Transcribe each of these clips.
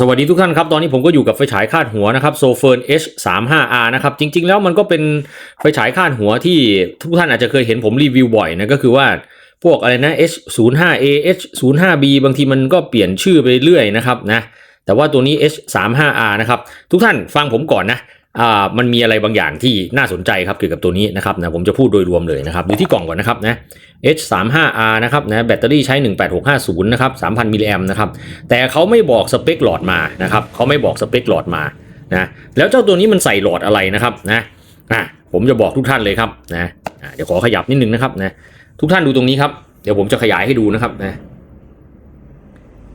สวัสดีทุกท่านครับ ตอนนี้ผมก็อยู่กับไฟฉายคาดหัวนะครับโซเฟิร์น H35R นะครับ จริง ๆ แล้วมันก็เป็นไฟฉายคาดหัวที่ทุกท่านอาจจะเคยเห็นผมรีวิวบ่อยนะก็คือว่าพวกอะไรนะ H05A H05B บางทีมันก็เปลี่ยนชื่อไปเรื่อยนะครับนะแต่ว่าตัวนี้ H35R นะครับ ทุกท่านฟังผมก่อนนะ อ่ามันมีอะไรบางอย่างที่น่าสนใจครับเกี่ยวกับตัวนี้นะครับนะผมจะพูดโดยรวมเลยนะครับดูที่กล่องก่อนนะครับนะ H35R นะครับนะแบตเตอรี่ใช้ 18650 นะครับ 3,000 มิลลิแอมนะครับแต่เขาไม่บอกสเปคหลอดมานะครับเขาไม่บอกสเปคหลอดมานะแล้วเจ้าตัวนี้มันใส่หลอดอะไรนะครับนะอะผมจะบอกทุกท่านเลยครับนะอะเดี๋ยวขอขยับนิดนึงนะครับนะทุกท่านดูตรงนี้ครับเดี๋ยวผมจะขยายให้ดูนะครับนะ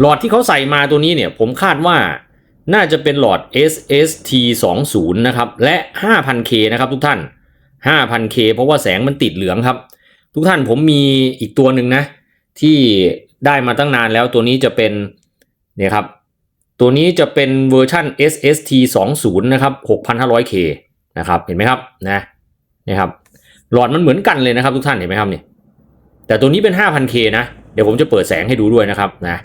หลอดที่เขาใส่มาตัวนี้เนี่ยผมคาดว่า น่าจะเป็นหลอด SST 2 0นะครับ และ 5,000K นะครับทุกท่าน 5,000K เพราะว่าแสงมันติดเหลืองครับ ทุกท่านผมมีอีกตัวหนึ่งนะ ที่ได้มาตั้งนานแล้วตัวนี้จะเป็นเนี่ยครับ ตัวนี้จะเป็นเวอร์ชัน SST 20นะครับ 6,500K นะครับเห็นไหมครับนะนี่ครับหลอดมันเหมือนกันเลยนะครับทุกท่านเห็นไหมครับนี่แต่ตัวนี้เป็น 5,000K นะ เดี๋ยวผมจะเปิดแสงให้ดูด้วยนะครับนะ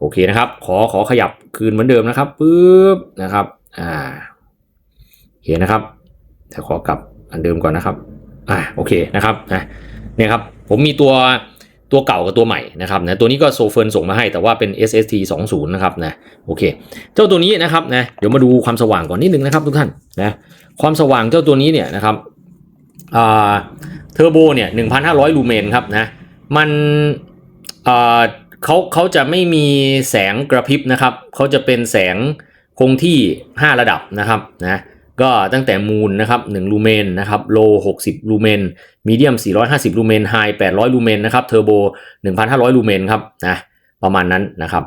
โอเคนะครับ ขอขอขยับคืนเหมือนเดิมนะครับปึ๊บนะครับ อ่าโอเคนะครับแต่ขอกลับอันเดิมก่อนนะครับ อ่าโอเคนะครับนะเนี่ยครับผมมีตัวตัวเก่ากับตัวใหม่นะครับนะตัวนี้ก็โซเฟิร์นส่งมาให้แต่ว่าเป็น SST 20นะครับนะโอเค เจ้าตัวนี้นะครับนะเดี๋ยวมาดูความสว่างก่อนนิดนึงนะครับทุกท่านนะความสว่างเจ้าตัวนี้เนี่ยนะครับอ่าเทอร์โบเนี่ย1,500 ลูเมนครับนะมันอ่า เขาเขาจะไม่มีแสงกระพริบนะครับ เขาจะเป็นแสงคงที่ 5 ระดับนะครับนะก็ตั้งแต่มูลนะครับ1ลูเมนนะครับโล60 ลูเมนมีเดียม 450 ลูเมนไฮ800 ลูเมนนะครับเทอร์โบ 1,500 ลูเมนครับนะประมาณนั้นนะครับ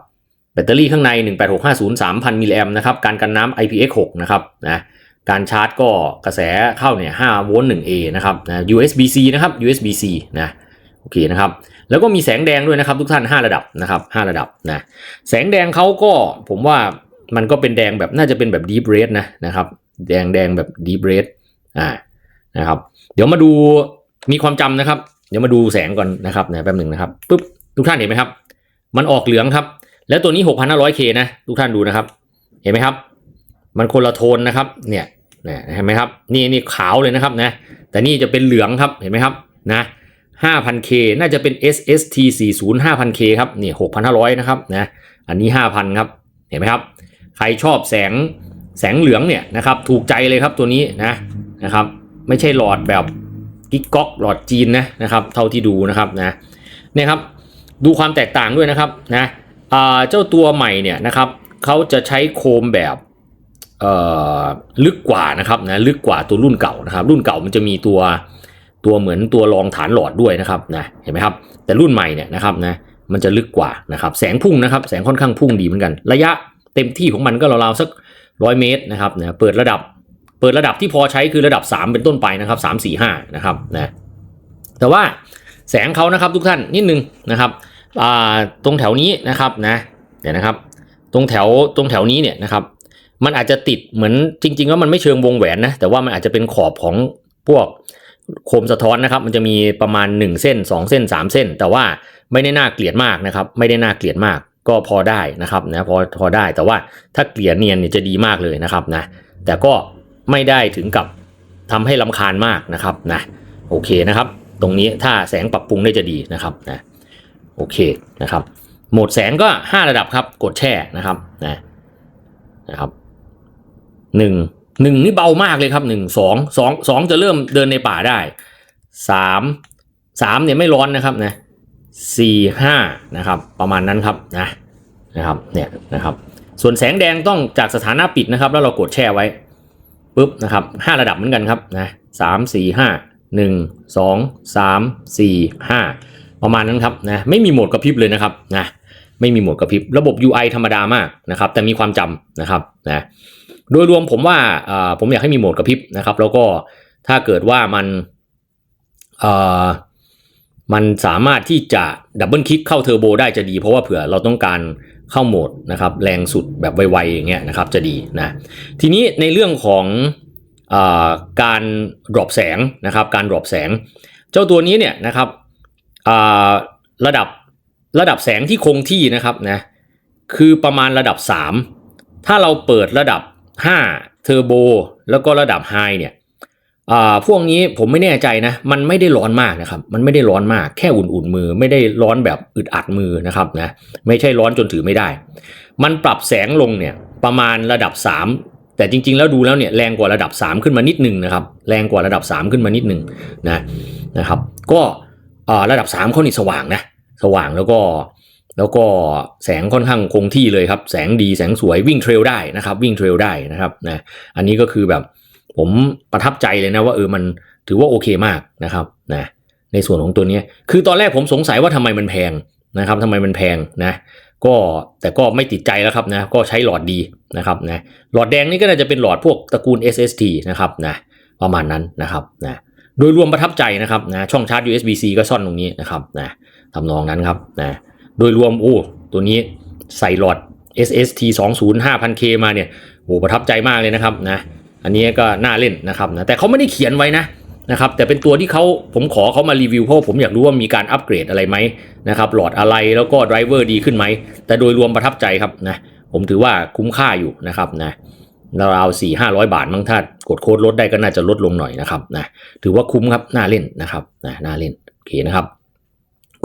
แบตเตอรี่ข้างใน 18650 3,000 มิลลิแอมนะครับการกันน้ำ IPX6 นะครับนะการชาร์จก็กระแสเข้าเนี่ย5โวลต์ 1A นะครับนะ USB-C นะครับ USB-C นะ โอเคนะครับ แล้วก็มีแสงแดงด้วยนะครับ ทุกท่าน 5 ระดับนะครับ 5 ระดับนะ แสงแดงเขาก็ผมว่ามันก็เป็นแดงแบบน่าจะเป็นแบบ deep red นะนะครับ แดงแดงแบบ deep red อ่านะครับ เดี๋ยวมาดูมีความจำนะครับ เดี๋ยวมาดูแสงก่อนนะครับนะแป๊บหนึ่งนะครับปุ๊บทุกท่านเห็นไหมครับ มันออกเหลืองครับ แล้วตัวนี้ 6,500K นะทุกท่านดูนะครับ เห็นไหมครับ มันคนละโทนนะครับ เนี่ยนะเห็นไหมครับ นี่นี่ขาวเลยนะครับนะ แต่นี่จะเป็นเหลืองครับเห็นไหมครับนะ 5,000K น่าจะเป็น SST 40 5,000K ครับนี่6,500 นะครับนะอันนี้ 5,000 ครับ เห็นไหมครับ ใครชอบแสงแสงเหลืองเนี่ยนะครับถูกใจเลยครับตัวนี้นะนะครับไม่ใช่หลอดแบบกิ๊กก๊อกหลอดจีนนะนะครับเท่าที่ดูนะครับนะเนี่ยครับดูความแตกต่างด้วยนะครับนะอ่าเจ้าตัวใหม่เนี่ยนะครับเขาจะใช้โคมแบบเอ่อลึกกว่านะครับนะลึกกว่าตัวรุ่นเก่านะครับรุ่นเก่ามันจะมีตัว ตัวเหมือนตัวรองฐานหลอดด้วยนะครับนะเห็นไหมครับแต่รุ่นใหม่เนี่ยนะครับนะมันจะลึกกว่านะครับแสงพุ่งนะครับแสงค่อนข้างพุ่งดีเหมือนกัน ระยะเต็มที่ของมันก็ราวๆสักร้อยเมตรนะครับนะเปิดระดับเปิดระดับที่พอใช้คือระดับ 3 เป็นต้นไปนะครับ3 4 5นะครับนะแต่ว่าแสงเขานะครับทุกท่านนิดนึงนะครับอาตรงแถวนี้นะครับนะเดี๋ยวนะครับ ตรงแถวตรงแถวนี้เนี่ยนะครับมันอาจจะติดเหมือนจริงๆแล้วมันไม่เชิงวงแหวนนะแต่ว่ามันอาจจะเป็นขอบของพวก โคมสะท้อนนะครับ มันจะมีประมาณ 1 เส้น 2 เส้น 3 เส้น แต่ว่าไม่ได้น่าเกลียดมากนะครับ ไม่ได้น่าเกลียดมากก็พอได้นะครับนะพอพอได้แต่ว่าถ้าเกลี่ยเนียนเนี่ยจะดีมากเลยนะครับนะแต่ก็ไม่ได้ถึงกับทำให้ลำคาญมากนะครับนะโอเคนะครับ ตรงนี้ถ้าแสงปรับปรุงได้จะดีนะครับนะโอเคนะครับโหมดแสงก็ 5 ระดับครับ กดแช่นะครับนะนะครับหนึ่ง หนึ่งนี่เบามากเลยครับหนึ่งสองสองสองจะเริ่มเดินในป่าได้สามสามเนี่ยไม่ร้อนนะครับนะสี่ห้านะครับ ประมาณนั้นครับนะนะครับเนี่ยนะครับส่วนแสงแดงต้องจากสถานะปิดนะครับ แล้วเรากดแช่ไว้ปุ๊บนะครับห้าระดับเหมือนกันครับนะสามสี่ห้าหนึ่งสองสามสี่ห้าประมาณนั้นครับนะไม่มีโหมดกระพริบเลยนะครับนะไม่มีโหมดกระพริบระบบ UI ธรรมดามากนะครับ แต่มีความจำนะครับนะ โดยรวมผมว่าผมอยากให้มีโหมดกระพริบนะครับ แล้วก็ถ้าเกิดว่ามันมันสามารถที่จะดับเบิลคลิกเข้าเทอร์โบได้จะดี เพราะว่าเผื่อเราต้องการเข้าโหมดนะครับแรงสุดแบบไวๆอย่างเงี้ยนะครับจะดีนะทีนี้ในเรื่องของอการดรอปแสงนะครับการดรอปแสง เจ้าตัวนี้เนี่ยนะครับระดับระดับแสงที่คงที่นะครับนะคือประมาณระดับ 3 ถ้าเราเปิดระดับ 5 เทอร์โบ แล้วก็ระดับไฮเนี่ยอ่าพวกนี้ผมไม่แน่ใจนะ มันไม่ได้ร้อนมากนะครับ มันไม่ได้ร้อนมาก แค่อุ่นๆมือ ไม่ได้ร้อนแบบอึดอัดมือนะครับนะ ไม่ใช่ร้อนจนถือไม่ได้ มันปรับแสงลงเนี่ยประมาณระดับ 3 แต่จริงๆ แล้วดูแล้วเนี่ยแรงกว่าระดับ 3 ขึ้นมานิดนึงนะครับ แรงกว่าระดับ 3 ขึ้นมานิดนึงนะนะครับ ก็อ่าระดับ3เขานี่สว่างนะ สว่างแล้วก็ แล้วก็แสงค่อนข้างคงที่เลยครับ แสงดีแสงสวยวิ่งเทรลได้นะครับ วิ่งเทรลได้นะครับนะอันนี้ก็คือแบบผมประทับใจเลยนะว่าเออมันถือว่าโอเคมากนะครับนะในส่วนของตัวนี้คือตอนแรกผมสงสัยว่าทำไมมันแพงนะครับทำไมมันแพงนะก็แต่ก็ไม่ติดใจแล้วครับนะก็ใช้หลอดดีนะครับนะหลอดแดงนี่ก็น่าจะเป็นหลอดพวกตระกูล SST นะครับนะประมาณนั้นนะครับนะโดยรวมประทับใจนะครับนะช่องชาร์จ USB-C ก็ซ่อนตรงนี้นะครับนะทำนองนั้นครับนะ โดยรวมโอ้ตัวนี้ใส่หลอด SST 20 5 0 0 k มาเนี่ยโอ้ประทับใจมากเลยนะครับนะอันนี้ก็น่าเล่นนะครับนะแต่เขาไม่ได้เขียนไว้นะนะครับแต่เป็นตัวที่เขาผมขอเขามารีวิวเพราะผมอยากรู้ว่ามีการอัปเกรดอะไรไหมนะครับหลอดอะไรแล้วก็ไดรเวอร์ดีขึ้นไหม แต่โดยรวมประทับใจครับนะผมถือว่าคุ้มค่าอยู่นะครับนะราวสี่ห้าร้อยบาทมั้งถ้ากดโค้ดลดได้ก็น่าจะลดลงหน่อยนะครับนะถือว่าคุ้มครับน่าเล่นนะครับนะน่าเล่นโอเคนะครับ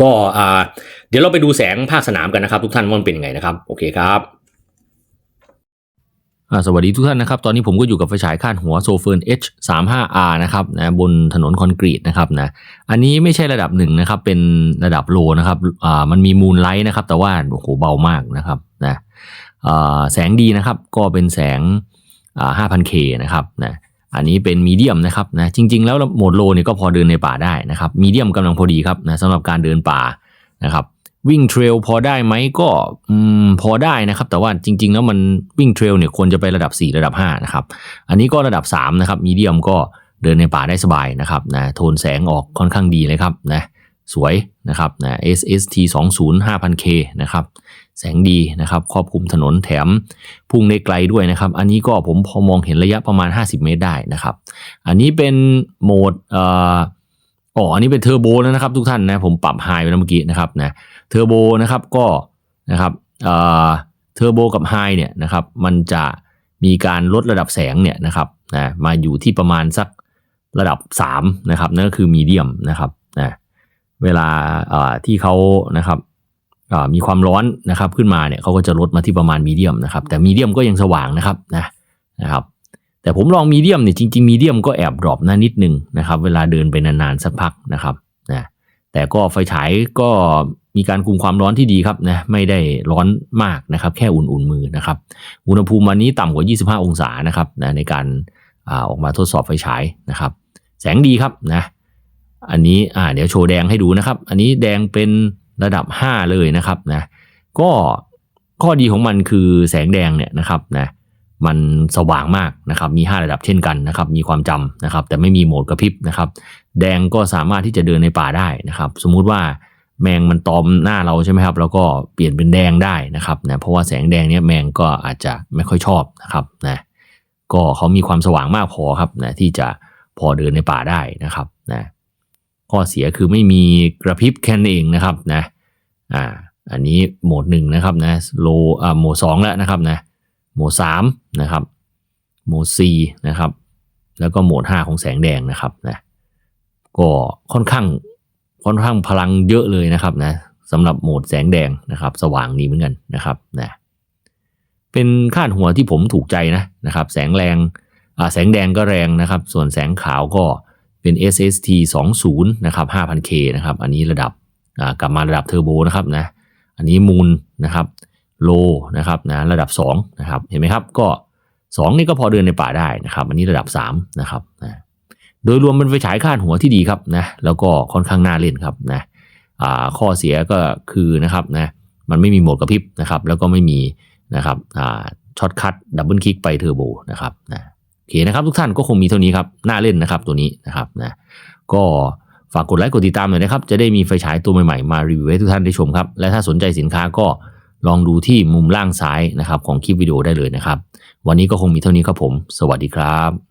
ก็อ่าเดี๋ยวเราไปดูแสงภาคสนามกันนะครับ ทุกท่านว่ามันเป็นยังไงนะครับ โอเคครับสวัสดีทุกท่านนะครับ ตอนนี้ผมก็อยู่กับไฟฉายคาดหัวโซเฟิร์น H35R นะครับนะบนถนนคอนกรีตนะครับนะอันนี้ไม่ใช่ระดับหนึ่งนะครับ เป็นระดับโลนะครับอ่ามันมีมูลไลท์นะครับ แต่ว่าโอ้โหเบามากนะครับนะอ่าแสงดีนะครับก็เป็นแสงอ่า 5,000K นะครับนะ อันนี้เป็นมีเดียมนะครับนะจริง ๆ แล้วโหมดโลเนี่ยก็พอเดินในป่าได้นะครับมีเดียมกำลังพอดีครับนะสำหรับการเดินป่านะครับวิ่งเทรลพอได้ไหมก็อืมพอได้นะครับ แต่ว่าจริง ๆ แล้วมันวิ่งเทรลเนี่ยควรจะไประดับ 4 ระดับ5นะครับอันนี้ก็ระดับ3นะครับมีเดียมก็เดินในป่าได้สบายนะครับนะโทนแสงออกค่อนข้างดีเลยครับนะ สวยนะครับนะ SST 20 5000K นะครับแสงดีนะครับครอบคลุมถนนแถมพุ่งได้ไกลด้วยนะครับ อันนี้ก็ผมพอมองเห็นระยะประมาณ 50 เมตรได้นะครับ อันนี้เป็นโหมดเอ่ออ๋ออันนี้เป็นเทอร์โบแล้วนะครับทุกท่านนะผมปรับไฮไปแล้วเมื่อกี้นะครับนะเทอร์โบนะครับก็นะครับเทอร์โบกับไฮเนี่ยนะครับมันจะมีการลดระดับแสงเนี่ยนะครับนะมาอยู่ที่ประมาณสักระดับ 3 นะครับนั่นก็คือมีเดียมนะครับ เวลาที่เขานะครับมีความร้อนนะครับขึ้นมาเนี่ยเขาก็จะลดมาที่ประมาณมีเดียมนะครับแต่มีเดียมก็ยังสว่างนะครับนะนะครับแต่ผมลองมีเดียมเนี่ยจริงๆมีเดียมก็แอบดรอปหน้านิดนึงนะครับเวลาเดินไปนานๆสักพักนะครับนะแต่ก็ไฟฉายก็มีการคุมความร้อนที่ดีครับนะไม่ได้ร้อนมากนะครับแค่อุ่นๆมือนะครับอุณหภูมิวันนี้ต่ำกว่า 25 องศานะครับนะในการอออกมาทดสอบไฟฉายนะครับ แสงดีครับนะ อันนี้อ่าเดี๋ยวโชว์แดงให้ดูนะครับ อันนี้แดงเป็นระดับ 5 เลยนะครับนะก็ข้อดีของมันคือแสงแดงเนี่ยนะครับนะมันสว่างมากนะครับมี 5 ระดับเช่นกันนะครับมีความจำนะครับแต่ไม่มีโหมดกระพริบนะครับแดงก็สามารถที่จะเดินในป่าได้นะครับ สมมุติว่าแมงมันตอมหน้าเราใช่ไหมครับแล้วก็เปลี่ยนเป็นแดงได้นะครับนะเพราะว่าแสงแดงเนี้ยแมงก็อาจจะไม่ค่อยชอบนะครับนะก็เขามีความสว่างมากพอครับนะที่จะพอเดินในป่าได้นะครับนะ ข้อเสียคือไม่มีกระพริบแค่นั้นเองนะครับนะอ่าอันนี้โหมดหนึ่งนะครับนะโลอ่าโหมดสองแล้วนะครับนะโหมดสามนะครับโหมดสี่นะครับแล้วก็โหมดห้าของแสงแดงนะครับนะก็ค่อนข้างค่อนข้างพลังเยอะเลยนะครับนะสำหรับโหมดแสงแดงนะครับ สว่างดีเหมือนกันนะครับนะเป็นคาดหัวที่ผมถูกใจนะนะครับ แสงแรงอ่าแสงแดงก็แรงนะครับ ส่วนแสงขาวก็ เป็น SST 20นะครับ 5,000K นะครับ อันนี้ระดับกลับมาระดับเทอร์โบนะครับนะ อันนี้มูลนะครับโลนะครับนะระดับ2นะครับ เห็นไหมครับ ก็ 2 นี่ก็พอเดินในป่าได้นะครับ อันนี้ระดับ3นะครับนะโดยรวมเป็นไฟฉายคาดหัวที่ดีครับนะ แล้วก็ค่อนข้างน่าเล่นครับนะข้อเสียก็คือนะครับนะ มันไม่มีโหมดกระพริบนะครับ แล้วก็ไม่มีนะครับช็อตคัทดับเบิลคลิกไปเทอร์โบนะครับนะ โอเคนะครับทุกท่านก็คงมีเท่านี้ครับน่าเล่นนะครับตัวนี้นะครับนะก็ฝากกดไลค์กดติดตามหน่อยนะครับ จะได้มีไฟฉายตัวใหม่ๆ มารีวิวให้ทุกท่านได้ชมครับ และถ้าสนใจสินค้าก็ลองดูที่มุมล่างซ้ายนะครับของคลิปวิดีโอได้เลยนะครับ วันนี้ก็คงมีเท่านี้ครับผม สวัสดีครับ